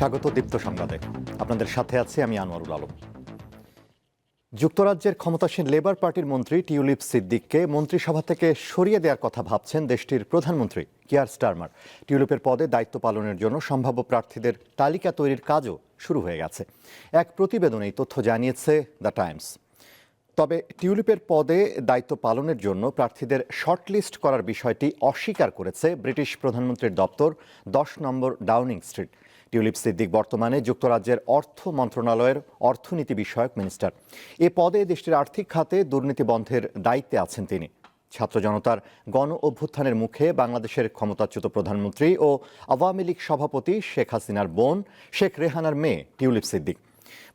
স্বাগত দীপ্ত সংবাদে। আপনাদের সাথে আছি আমি আনোয়ারুল আলম। যুক্তরাজ্যের ক্ষমতাসীন লেবার পার্টির মন্ত্রী টিউলিপ সিদ্দিককে মন্ত্রিসভা থেকে সরিয়ে দেওয়ার কথা ভাবছেন দেশটির প্রধানমন্ত্রী কিয়ার স্টারমার। টিউলিপের পদে দায়িত্ব পালনের জন্য সম্ভাব্য প্রার্থীদের তালিকা তৈরির কাজও শুরু হয়ে গেছে। এক প্রতিবেদনে এই তথ্য জানিয়েছে দ্য টাইমস। তবে টিউলিপের পদে দায়িত্ব পালনের জন্য প্রার্থীদের শর্টলিস্ট করার বিষয়টি অস্বীকার করেছে ব্রিটিশ প্রধানমন্ত্রীর দপ্তর দশ নম্বর ডাউনিং স্ট্রিট। টিউলিপ সিদ্দিক বর্তমানে যুক্তরাজ্যের অর্থ মন্ত্রণালয়ের অর্থনীতি বিষয়ক মিনিস্টার। এ পদে দেশটির আর্থিক খাতে দুর্নীতি বন্ধের দায়িত্বে আছেন তিনি। ছাত্র জনতার গণ অভ্যুত্থানের মুখে বাংলাদেশের ক্ষমতাচ্যুত প্রধানমন্ত্রী ও আওয়ামী লীগ সভাপতি শেখ হাসিনার বোন, শেখ রেহানার মেয়ে টিউলিপ সিদ্দিক।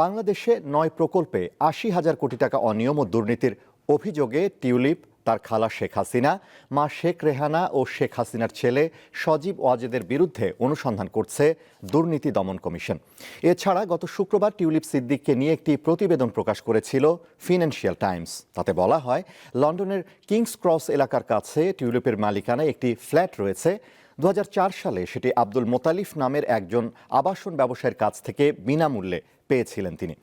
বাংলাদেশে নয় প্রকল্পে আশি হাজার কোটি টাকা অনিয়ম ও দুর্নীতির অভিযোগে টিউলিপ তার খালা শেখ হাসিনা, মা শেখ রেহানা ও শেখ হাসিনার ছেলে সজীব ওয়াজেদের বিরুদ্ধে অনুসন্ধান করছে দুর্নীতি দমন কমিশন। এছাড়া গত শুক্রবার টিউলিপ সিদ্দিককে নিয়ে একটি প্রতিবেদন প্রকাশ করেছিল ফিনান্সিয়াল টাইমস। তাতে বলা হয়, লন্ডনের কিংস ক্রস এলাকার কাছে টিউলিপের মালিকানায় একটি ফ্ল্যাট রয়েছে। দু হাজার চার সালে সেটি আব্দুল মোতালিফ নামের একজন আবাসন ব্যবসায়ীর কাছ থেকে বিনামূল্যে পেয়েছিলেন তিনি।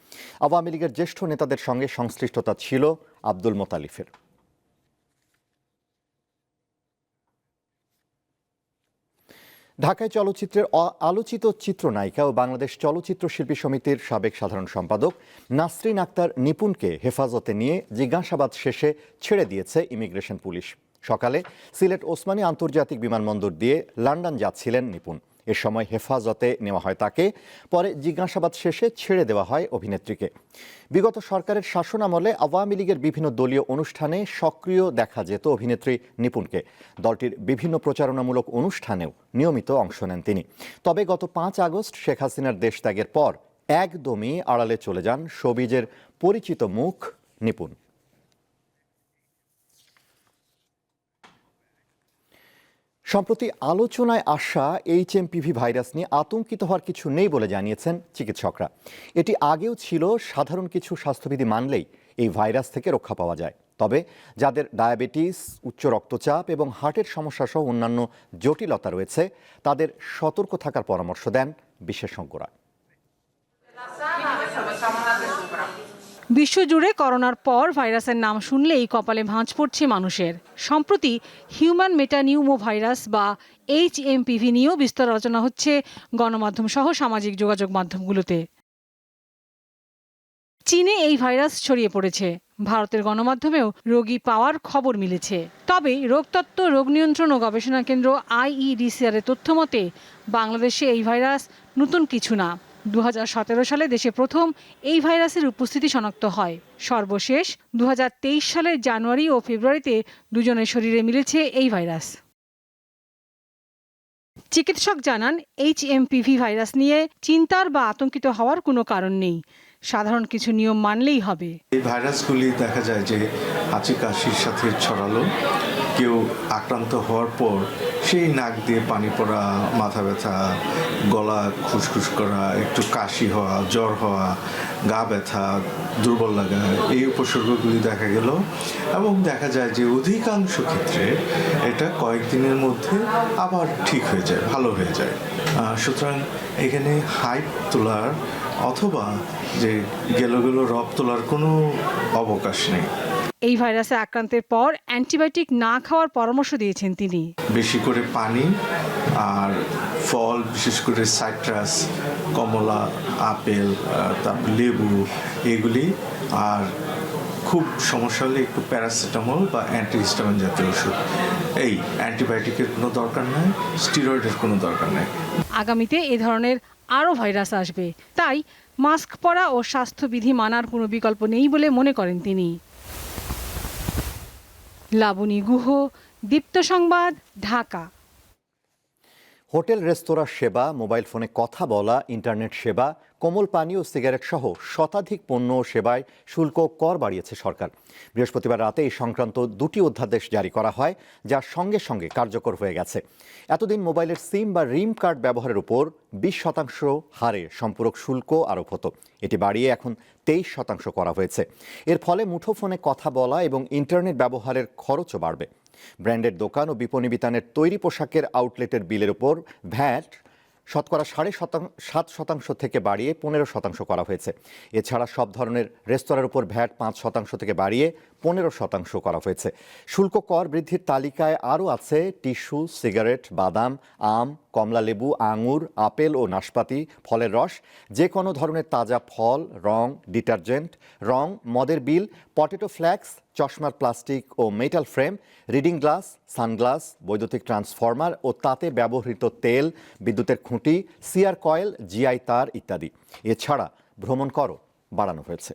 আওয়ামী লীগের জ্যেষ্ঠ নেতাদের সঙ্গে সংশ্লিষ্টতা ছিল আব্দুল মোতালিফের। ঢাকায় চলচ্চিত্রের আলোচিত চিত্রনায়িকা ও বাংলাদেশ চলচ্চিত্র শিল্পী সমিতির সাবেক সাধারণ সম্পাদক নাসরিন আক্তার নিপুণকে হেফাজতে নিয়ে জিজ্ঞাসাবাদ শেষে ছেড়ে দিয়েছে ইমিগ্রেশন পুলিশ। সকালে সিলেট ওসমানী আন্তর্জাতিক বিমানবন্দর দিয়ে লন্ডন যাচ্ছিলেন নিপুণ। এ সময় হেফাজতে নেওয়া হয় তাকে। পরে জিজ্ঞাসাবাদ শেষে ছেড়ে দেওয়া হয় অভিনেত্রীকে। বিগত সরকারের শাসনামলে আওয়ামী লীগের বিভিন্ন দলীয় অনুষ্ঠানে সক্রিয় দেখা যেত অভিনেত্রী নিপুণকে। দলটির বিভিন্ন প্রচারণামূলক অনুষ্ঠানেও নিয়মিত অংশ নেন তিনি। তবে গত পাঁচ আগস্ট শেখ হাসিনার দেশ ত্যাগের পর একদমই আড়ালে চলে যান সবিজের পরিচিত মুখ নিপুণ। সম্প্রতি আলোচনায় আসা এইচএমপিভি ভাইরাস নিয়ে আতঙ্কিত হওয়ার কিছু নেই বলে জানিয়েছেন চিকিৎসকরা। এটি আগেও ছিল, সাধারণ কিছু স্বাস্থ্যবিধি মানলেই এই ভাইরাস থেকে রক্ষা পাওয়া যায়। তবে যাদের ডায়াবেটিস, উচ্চ রক্তচাপ এবং হার্টের সমস্যা সহ অন্যান্য জটিলতা রয়েছে, তাদের সতর্ক থাকার পরামর্শ দেন বিশেষজ্ঞরা। বিশ্বজুড়ে করোনার পর ভাইরাসের নাম শুনলেই কপালে ভাঁজ পড়ছে মানুষের। সম্প্রতি হিউম্যান মেটানিউমো ভাইরাস বা এইচ এমপিভি নিয়েও বিস্তর আলোচনা হচ্ছে গণমাধ্যম সহ সামাজিক যোগাযোগ মাধ্যমগুলোতে। চীনে এই ভাইরাস ছড়িয়ে পড়েছে। ভারতের গণমাধ্যমেও রোগী পাওয়ার খবর মিলেছে। তবে রোগতত্ত্ব, রোগ নিয়ন্ত্রণ ও গবেষণা কেন্দ্র আইইডিসিআর এর তথ্য মতে বাংলাদেশে এই ভাইরাস নতুন কিছু না। দুহাজার সতেরো সালে দেশে প্রথম এই ভাইরাসের উপস্থিতি শনাক্ত হয়। সর্বশেষ দু সালের জানুয়ারি ও ফেব্রুয়ারিতে দুজনের শরীরে মিলেছে এই ভাইরাস। চিকিৎসক জানান, এইচ এমপিভি ভাইরাস নিয়ে চিন্তার বা আতঙ্কিত হওয়ার কোনো কারণ নেই। সাধারণ কিছু নিয়ম মানলেই হবে। এই ভাইরাসগুলি দেখা যায় যে হাঁচি কাশির সাথে ছড়ালো। কেউ আক্রান্ত হওয়ার পর সেই নাক দিয়ে পানি পড়া, মাথা ব্যথা, গলা খুসখুস করা, একটু কাশি হওয়া, জ্বর হওয়া, গা ব্যথা, দুর্বল লাগা, এই উপসর্গগুলি দেখা গেল এবং দেখা যায় যে অধিকাংশ ক্ষেত্রে এটা কয়েকদিনের মধ্যে আবার ঠিক হয়ে যায়, ভালো হয়ে যায়। সুতরাং এখানে হাইপ তোলার অথবা যে গেলো গেলো রব তোলার কোনো অবকাশ নেই। এই ভাইরাসে আক্রান্তের পর অ্যান্টিবায়োটিক না খাওয়ার পরামর্শ দিয়েছেন তিনি। বেশি করে পানি আর ফল বিশেষ করে সাইট্রাস কমলা আপেল তারপর লেবু এগুলি আর খুব সমস্যা হলে একটু প্যারাসিটামল বা অ্যান্টিহিস্টামিন জাতীয় ওষুধ। এই অ্যান্টিবায়োটিকের কোনো দরকার নেই স্টিরয়েডের কোনো দরকার নেই। আগামীতে এ ধরনের আরও ভাইরাস আসবে। তাই মাস্ক পরা ও স্বাস্থ্যবিধি মানার কোনো বিকল্প নেই বলে মনে করেন তিনি। লাবণী গুহ দীপ্ত সংবাদ ঢাকা। হোটেল, রেস্তোরাঁ সেবা, মোবাইল ফোনে কথা বলা, ইন্টারনেট সেবা, কোমল পানীয় ও সিগারেট সহ শতাধিক পণ্য ও সেবায় শুল্ক কর বাড়িয়েছে সরকার। বৃহস্পতিবার রাতে এই সংক্রান্ত দুটি অধ্যাদেশ জারি করা হয়, যা সঙ্গে সঙ্গে কার্যকর হয়ে গেছে। এতদিন মোবাইলের সিম বা রিম কার্ড ব্যবহারের উপর বিশ শতাংশ হারে সম্পূরক শুল্ক আরোপ হতো। এটি বাড়িয়ে এখন তেইশ শতাংশ করা হয়েছে। এর ফলে মুঠোফোনে কথা বলা এবং ইন্টারনেট ব্যবহারের খরচও বাড়বে। ব্র্যান্ডের দোকান ও বিপণী বিতানের তৈরি পোশাকের আউটলেটের বিলের ওপর ভ্যাট শতকরা সাড়ে শতাংশ সাত শতাংশ থেকে বাড়িয়ে পনেরো শতাংশ করা হয়েছে। এছাড়া সব ধরনের রেস্তোরাঁর উপর ভ্যাট পাঁচ শতাংশ থেকে বাড়িয়ে পনেরো শতাংশ করা হয়েছে। শুল্ক কর বৃদ্ধির তালিকায় আরও আছে টিস্যু, সিগারেট, বাদাম, আম কমলালেবু আঙুর, আপেল ও নাশপাতি, ফলের রস, যে কোনো ধরনের তাজা ফল, রং, ডিটারজেন্ট, রং, মদের বিল, পটেটো ফ্ল্যাক্স, চশমার প্লাস্টিক ও metal frame, reading glass, sunglass, বৈদ্যুতিক ট্রান্সফর্মার ও তাতে ব্যবহৃত তেল, বিদ্যুতের খুঁটি, সিআর কয়েল, জিআই তার ইত্যাদি। এছাড়া ভ্রমণ করও বাড়ানো হয়েছে।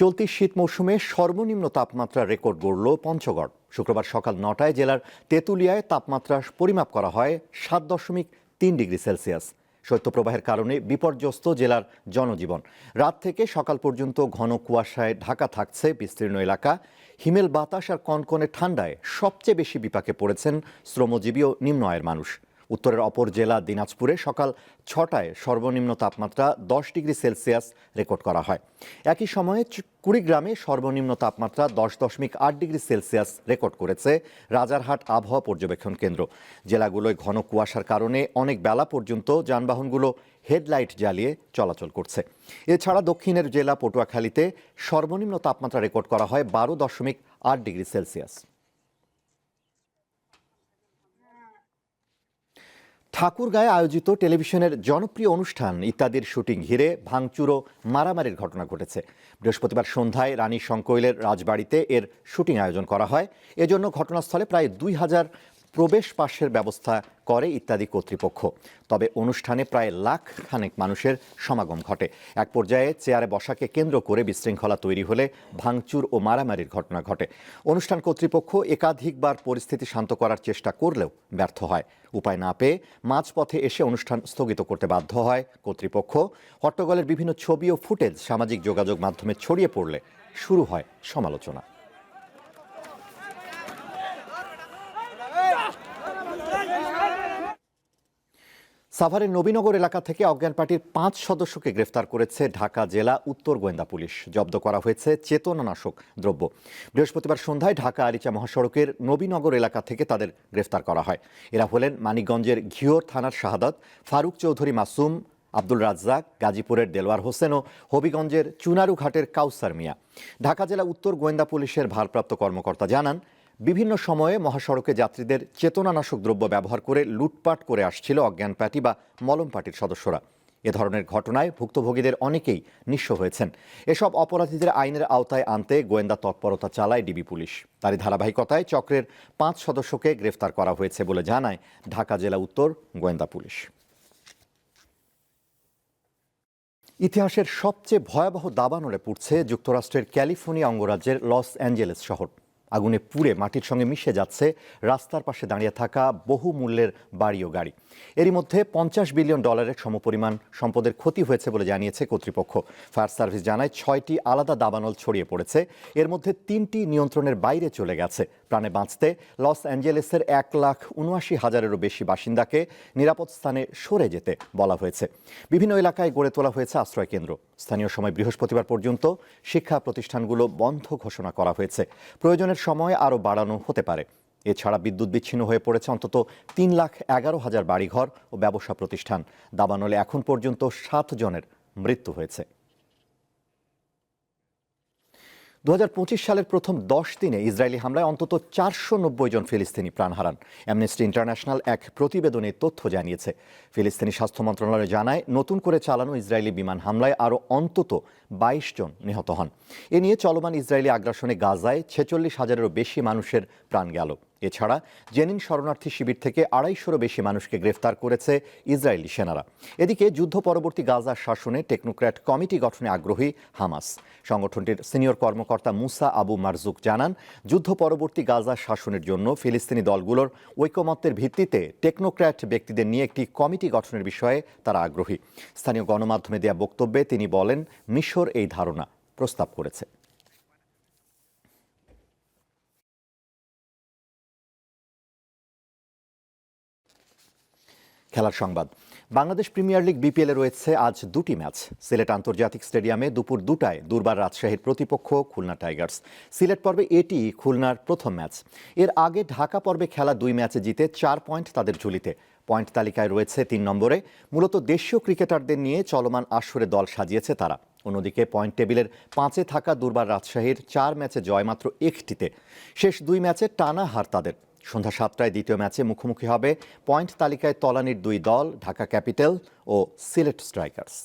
চলতি শীত মৌসুমে সর্বনিম্ন তাপমাত্রা রেকর্ড গড়ল পঞ্চগড়। শুক্রবার সকাল নটায় জেলার তেঁতুলিয়ায় তাপমাত্রা পরিমাপ করা হয় সাত দশমিক তিন ডিগ্রি সেলসিয়াস। শৈত্যপ্রবাহের কারণে বিপর্যস্ত জেলার জনজীবন। রাত থেকে সকাল পর্যন্ত ঘন কুয়াশায় ঢাকা থাকছে বিস্তীর্ণ এলাকা। হিমেল বাতাস আর কনকনে ঠান্ডায় সবচেয়ে বেশি বিপাকে পড়েছেন শ্রমজীবী ও নিম্ন আয়ের মানুষ। উত্তরের অপর জেলা দিনাজপুরে সকাল ছটায় সর্বনিম্ন তাপমাত্রা দশ ডিগ্রি সেলসিয়াস রেকর্ড করা হয়। একই সময়ে কুড়িগ্রামে সর্বনিম্ন তাপমাত্রা দশ দশমিক আট ডিগ্রি সেলসিয়াস রেকর্ড করেছে রাজারহাট আবহাওয়া পর্যবেক্ষণ কেন্দ্র। জেলাগুলোয় ঘন কুয়াশার কারণে অনেক বেলা পর্যন্ত যানবাহনগুলো হেডলাইট জ্বালিয়ে চলাচল করছে। এছাড়া দক্ষিণের জেলা পটুয়াখালীতে সর্বনিম্ন তাপমাত্রা রেকর্ড করা হয় বারো দশমিক আট ডিগ্রি সেলসিয়াস। ঠাকুরগাঁয়ে আয়োজিত টেলিভিশনের জনপ্রিয় অনুষ্ঠান ইত্যাদির শুটিং ঘিরে ভাঙচুর ও মারামারির ঘটনা ঘটেছে। বৃহস্পতিবার সন্ধ্যায় রানী শঙ্কৈলের রাজবাড়িতে এর শুটিং আয়োজন করা হয়। এজন্য ঘটনাস্থলে প্রায় দুই হাজার প্রবেশ পাশের ব্যবস্থা করে ইত্যাদি কর্তৃপক্ষ। তবে অনুষ্ঠানে প্রায় লাখ খানেক মানুষের সমাগম ঘটে। এক পর্যায়ে চেয়ারে বসাকে কেন্দ্র করে বিশৃঙ্খলা তৈরি হলে ভাঙচুর ও মারামারির ঘটনা ঘটে। অনুষ্ঠান কর্তৃপক্ষ একাধিকবার পরিস্থিতি শান্ত করার চেষ্টা করলেও ব্যর্থ হয়। উপায় না পেয়ে মাঝপথে এসে অনুষ্ঠান স্থগিত করতে বাধ্য হয় কর্তৃপক্ষ। হট্টগলের বিভিন্ন ছবি ও ফুটেজ সামাজিক যোগাযোগ মাধ্যমে ছড়িয়ে পড়লে শুরু হয় সমালোচনা। সাভারের নবীনগর এলাকা থেকে অজ্ঞান পার্টির পাঁচ সদস্যকে গ্রেফতার করেছে ঢাকা জেলা উত্তর গোয়েন্দা পুলিশ। জব্দ করা হয়েছে চেতনানাশক দ্রব্য। বৃহস্পতিবার সন্ধ্যায় ঢাকা আরিচা মহাসড়কের নবীনগর এলাকা থেকে তাদের গ্রেফতার করা হয়। এরা হলেন মানিকগঞ্জের ঘিওর থানার শাহাদাত, ফারুক চৌধুরী মাসুম, আব্দুল রাজ্জাক, গাজীপুরের দেলোয়ার হোসেন ও হবিগঞ্জের চুনারুঘাটের কাউসার মিয়া। ঢাকা জেলা উত্তর গোয়েন্দা পুলিশের ভারপ্রাপ্ত কর্মকর্তা জানান বিভিন্ন সময়ে মহাসড়কে যাত্রীদের চেতনানাশক দ্রব্য ব্যবহার করে লুটপাট করে আসছিল অজ্ঞান পার্টি বা মলম পার্টির সদস্যরা। এ ধরনের ঘটনায় ভুক্তভোগীদের অনেকেই নিঃস্ব হয়েছেন। এসব অপরাধীদের আইনের আওতায় আনতে গোয়েন্দা তৎপরতা চালায় ডিবি পুলিশ। তারই ধারাবাহিকতায় চক্রের পাঁচ সদস্যকে গ্রেফতার করা হয়েছে বলে জানায় ঢাকা জেলা উত্তর গোয়েন্দা পুলিশ। ইতিহাসের সবচেয়ে ভয়াবহ দাবানলে পুড়ছে যুক্তরাষ্ট্রের ক্যালিফোর্নিয়া অঙ্গরাজ্যের লস অ্যাঞ্জেলেস শহর। আগুনে পুড়ে মাটির সঙ্গে মিশে যাচ্ছে রাস্তার পাশে দাঁড়িয়ে থাকা বহু মূল্যের বাড়ি ও গাড়ি। এরই মধ্যে পঞ্চাশ বিলিয়ন ডলারের সমপরিমাণ সম্পদের ক্ষতি হয়েছে বলে জানিয়েছে কর্তৃপক্ষ। ফায়ার সার্ভিস জানায় ছয়টি আলাদা দাবানল ছড়িয়ে পড়েছে। এর মধ্যে তিনটি নিয়ন্ত্রণের বাইরে চলে গেছে। প্রাণে বাঁচতে লস অ্যাঞ্জেলেসের এক লাখ উনআশি হাজারেরও বেশি বাসিন্দাকে নিরাপদ স্থানে সরে যেতে বলা হয়েছে। বিভিন্ন এলাকায় গড়ে তোলা হয়েছে আশ্রয় কেন্দ্র স্থানীয় সময় বৃহস্পতিবার পর্যন্ত শিক্ষা প্রতিষ্ঠানগুলো বন্ধ ঘোষণা করা হয়েছে। প্রয়োজনের সময় আরও বাড়ানো হতে পারে। এছাড়া বিদ্যুৎ বিচ্ছিন্ন হয়ে পড়েছে অন্তত তিন লাখ এগারো হাজার বাড়িঘর ও ব্যবসা প্রতিষ্ঠান। দাবানলে এখন পর্যন্ত সাত জনের মৃত্যু হয়েছে। দু হাজার পঁচিশ সালের প্রথম দশ দিনে ইসরায়েলি হামলায় অন্তত চারশো নব্বই জন ফিলিস্তিনি প্রাণ হারান। অ্যামনেস্টি ইন্টারন্যাশনাল এক প্রতিবেদনে তথ্য জানিয়েছে। ফিলিস্তিনি স্বাস্থ্য মন্ত্রণালয় জানায়, নতুন করে চালানো ইসরায়েলি বিমান হামলায় আরও অন্তত বাইশ জন নিহত হন। এ নিয়ে চলমান ইসরায়েলি আগ্রাসনে গাজায় ছেচল্লিশ হাজারেরও বেশি মানুষের প্রাণ গেল। এছাড়া জেনিন শরণার্থী শিবির থেকে আড়াইশোরও বেশি মানুষকে গ্রেফতার করেছে ইসরায়েলি সেনারা। এদিকে যুদ্ধ পরবর্তী গাজা শাসনে টেকনোক্র্যাট কমিটি গঠনে আগ্রহী হামাস। সংগঠনটির সিনিয়র কর্মকর্তা মুসা আবু মারজুক জানান, যুদ্ধ পরবর্তী গাজা শাসনের জন্য ফিলিস্তিনি দলগুলোর ঐকমত্যের ভিত্তিতে টেকনোক্র্যাট ব্যক্তিদের নিয়ে একটি কমিটি গঠনের বিষয়ে তারা আগ্রহী। স্থানীয় গণমাধ্যমে দেয়া বক্তব্যে তিনি বলেন, মিশর এই ধারণা প্রস্তাব করেছে। খেলার সংবাদ। বাংলাদেশ প্রিমিয়ার লিগ বিপিএলে রয়েছে আজ দুটি ম্যাচ। সিলেট আন্তর্জাতিক স্টেডিয়ামে দুপুর দুটায় দুর্বার রাজশাহীর প্রতিপক্ষ খুলনা টাইগার্স। সিলেট পর্বে এটি খুলনার প্রথম ম্যাচ। এর আগে ঢাকা পর্বে খেলা দুই ম্যাচে জিতে চার পয়েন্ট তাদের ঝুলিতে। পয়েন্ট তালিকায় রয়েছে তিন নম্বরে। মূলত দেশীয় ক্রিকেটারদের নিয়ে চলমান আসরে দল সাজিয়েছে তারা। অন্যদিকে পয়েন্ট টেবিলের পাঁচে থাকা দুর্বার রাজশাহীর চার ম্যাচে জয় মাত্র একটিতে। শেষ দুই ম্যাচে টানা হার তাদের। সন্ধ্যা সাতটায় দ্বিতীয় ম্যাচে মুখোমুখি হবে পয়েন্ট তালিকায় তলানির দুই দল, ঢাকা ক্যাপিটাল ও সিলেট স্ট্রাইকার্স।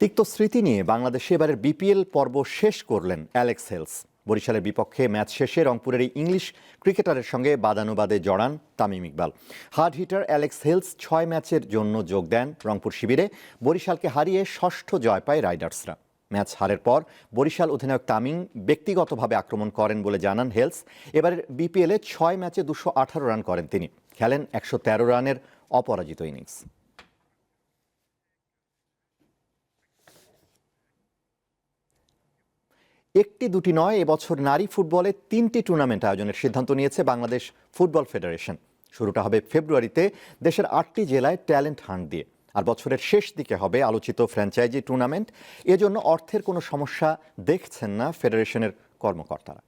তিক্ত স্মৃতি নিয়ে বাংলাদেশে এবারের বিপিএল পর্ব শেষ করলেন অ্যালেক্স হেলস। বরিশালের বিপক্ষে ম্যাচ শেষে রংপুরের এই ইংলিশ ক্রিকেটারের সঙ্গে বাদানুবাদে জড়ান Tamim Iqbal. Hard hitter Alex Hales ছয় ম্যাচের জন্য যোগ দেন রংপুর শিবিরে। বরিশালকে হারিয়ে ষষ্ঠ জয় পায় রাইডার্সরা। ম্যাচ হারের পর বরিশাল অধিনায়ক তামিম ব্যক্তিগতভাবে আক্রমণ করেন বলে জানান হেলস। এবারের বিপিএলে ছয় ম্যাচে দুশো আঠারো রান করেন তিনি। খেলেন একশো তেরো রানের অপরাজিত ইনিংস। একটি দুটি নয়, এবছর নারী ফুটবলে তিনটি টুর্নামেন্ট আয়োজনের সিদ্ধান্ত নিয়েছে বাংলাদেশ ফুটবল ফেডারেশন। শুরুটা হবে ফেব্রুয়ারিতে দেশের আটটি জেলায় ট্যালেন্ট হান্ট দিয়ে। আর বছরের শেষ দিকে হবে আলোচিত ফ্র্যাঞ্চাইজি টুর্নামেন্ট। এজন্য অর্থের কোনো সমস্যা দেখছেন না ফেডারেশনের কর্মকর্তারা।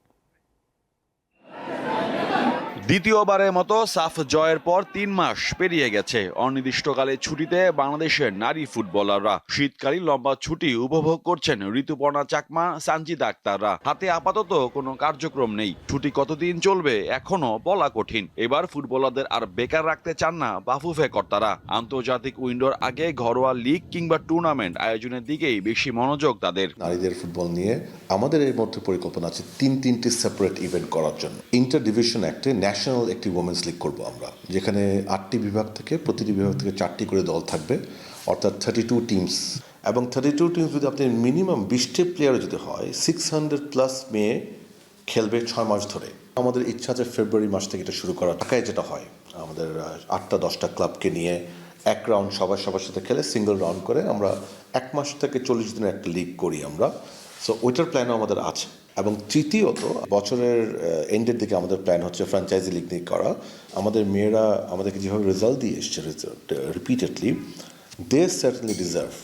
দ্বিতীয়বারের মতো সাফ জয়ের পর তিন মাস পেরিয়ে গেছে। অনির্দিষ্টকালে ছুটিতে বাংলাদেশের নারী ফুটবলাররা শীতকালীন লম্বা ছুটি উপভোগ করছেন ঋতুপর্ণা চাকমা, সানজিদা আক্তাররা। হাতে আপাতত কোনো কার্যক্রম নেই। ছুটি কতদিন চলবে এখনও বলা কঠিন। এবার ফুটবলারদের আর বেকার রাখতে চান না বাফুফে কর্তারা। আন্তর্জাতিক উইন্ডোর আগে ঘরোয়া লিগ কিংবা টুর্নামেন্ট আয়োজনের দিকেই বেশি মনোযোগ তাদের। নারীদের ফুটবল নিয়ে আমাদের এর মধ্যে পরিকল্পনা আছে তিন তিনটি সেপারেট ইভেন্ট করার জন্য। ইন্টার ডিভিশন অ্যাক্টে ন্যাশনাল একটি ওমেন্স লিগ করব আমরা। যেখানে আটটি বিভাগ থেকে, প্রতিটি বিভাগ থেকে চারটি করে দল থাকবে, অর্থাৎ থার্টি টু টিমস এবং থার্টি টু টিমস যদি আপনি মিনিমাম বিশটি প্লেয়ার যদি হয় সিক্স হান্ড্রেড প্লাস মেয়ে খেলবে ছয় মাস ধরে। আমাদের ইচ্ছা আছে ফেব্রুয়ারি মাস থেকে এটা শুরু করা ঢাকায় যেটা হয়, আমাদের আটটা, দশটা ক্লাবকে নিয়ে এক রাউন্ড সবার সবার সাথে খেলে সিঙ্গেল রাউন্ড করে আমরা এক মাস থেকে চল্লিশ দিনের একটা লিগ করি আমরা। সো ওইটার প্ল্যানও আমাদের আছে। এবং তৃতীয়ত, বছরের এন্ডের দিকে আমাদের প্ল্যান হচ্ছে ফ্র্যাঞ্চাইজি লিগ নিয়ে করা। আমাদের মেয়েরা আমাদেরকে যেভাবে রেজাল্ট দিয়ে এসছে রিপিটেডলি দে সার্টেনলি ডিজার্ভ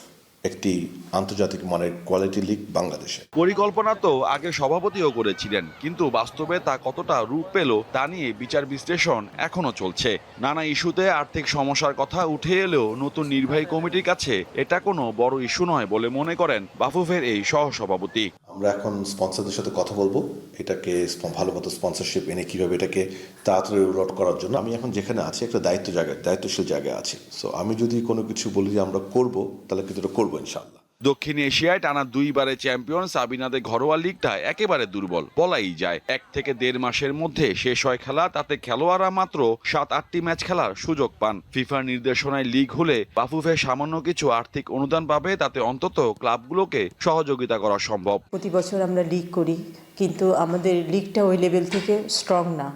একটি আন্তর্জাতিক মানের কোয়ালিটি লিগ বাংলাদেশে। পরিকল্পনা তো আগে সভাপতিও করেছিলেন, কিন্তু বাস্তবে তা কতটা রূপ পেল তা নিয়ে বিচার বিশ্লেষণ এখনও চলছে। নানা ইস্যুতে আর্থিক সমস্যার কথা উঠে এলেও নতুন নির্বাহী কমিটির কাছে এটা কোনো বড় ইস্যু নয় বলে মনে করেন বাফুফের এই সহসভাপতি। আমরা এখন স্পন্সরদের সাথে কথা বলব। এটাকে ভালো মতো স্পন্সরশিপ এনে কীভাবে এটাকে তাড়াতাড়ি রোড করার জন্য। আমি এখন যেখানে আছি, একটা দায়িত্ব জায়গায়, দায়িত্বশীল জায়গায় আছি। সো আমি যদি কোনো কিছু বলি যে আমরা করব, তাহলে কিন্তু এটা করব ইনশাল্লাহ দক্ষিণ এশিয়ায় টানা দুইবারে চ্যাম্পিয়ন সাবিনাদের ঘরোয়া লিগটা একেবারে দুর্বল, বলাই যায়। এক থেকে দেড় মাসের মধ্যে শেষ হয় খেলা, তাতে খেলোয়াড়রা মাত্র সাত, আটটি ম্যাচ খেলার সুযোগ পান। ফিফার নির্দেশনায় লিগ হলে বাফুফে সামান্য কিছু আর্থিক অনুদান পাবে, তাতে অন্তত ক্লাবগুলোকে সহযোগিতা করা সম্ভব। প্রতি বছর আমরা লিগ করি, কিন্তু আমাদের লিগটা ওই লেভেল থেকে স্ট্রং না।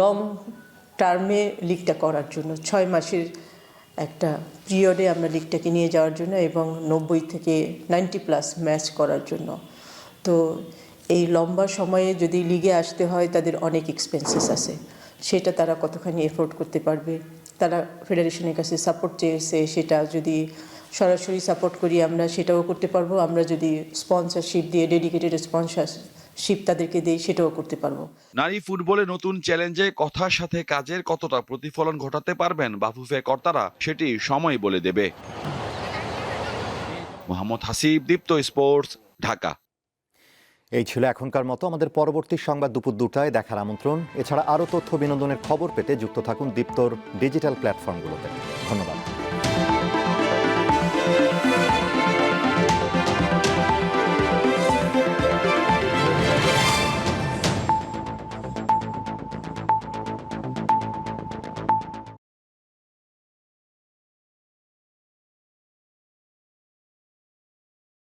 লং টার্মে লিগটা করার জন্য, ছয় মাসের একটা পিরিয়ডে আমরা লিগটাকে নিয়ে যাওয়ার জন্য এবং নব্বই থেকে নাইনটি প্লাস ম্যাচ করার জন্য। তো এই লম্বা সময়ে যদি লিগে আসতে হয়, তাদের অনেক এক্সপেন্সেস আছে। সেটা তারা কতখানি এফোর্ড করতে পারবে? তারা ফেডারেশনের কাছে সাপোর্ট চেয়েছে, সেটা যদি সরাসরি সাপোর্ট করি আমরা, সেটাও করতে পারব। আমরা যদি স্পন্সরশিপ দিয়ে ডেডিকেটেড স্পন্সরশিপ তাদেরকে দিই সেটাও করতে পারব। নারী ফুটবলে নতুন চ্যালেঞ্জে কথার সাথে কাজের কতটা প্রতিফলন ঘটাতে পারবেন বাফুফে কর্তারা সেটি সময় বলে দেবে। মোহাম্মদ হাসিব দীপ্ত স্পোর্টস ঢাকা। এই ছিল এখনকার মতো আমাদের পরবর্তী সংবাদ দুপুর দুটায় দেখার আমন্ত্রণ। এছাড়া আরও তথ্য বিনোদনের খবর পেতে যুক্ত থাকুন দীপ্তর ডিজিটাল প্ল্যাটফর্মগুলোতে। ধন্যবাদ।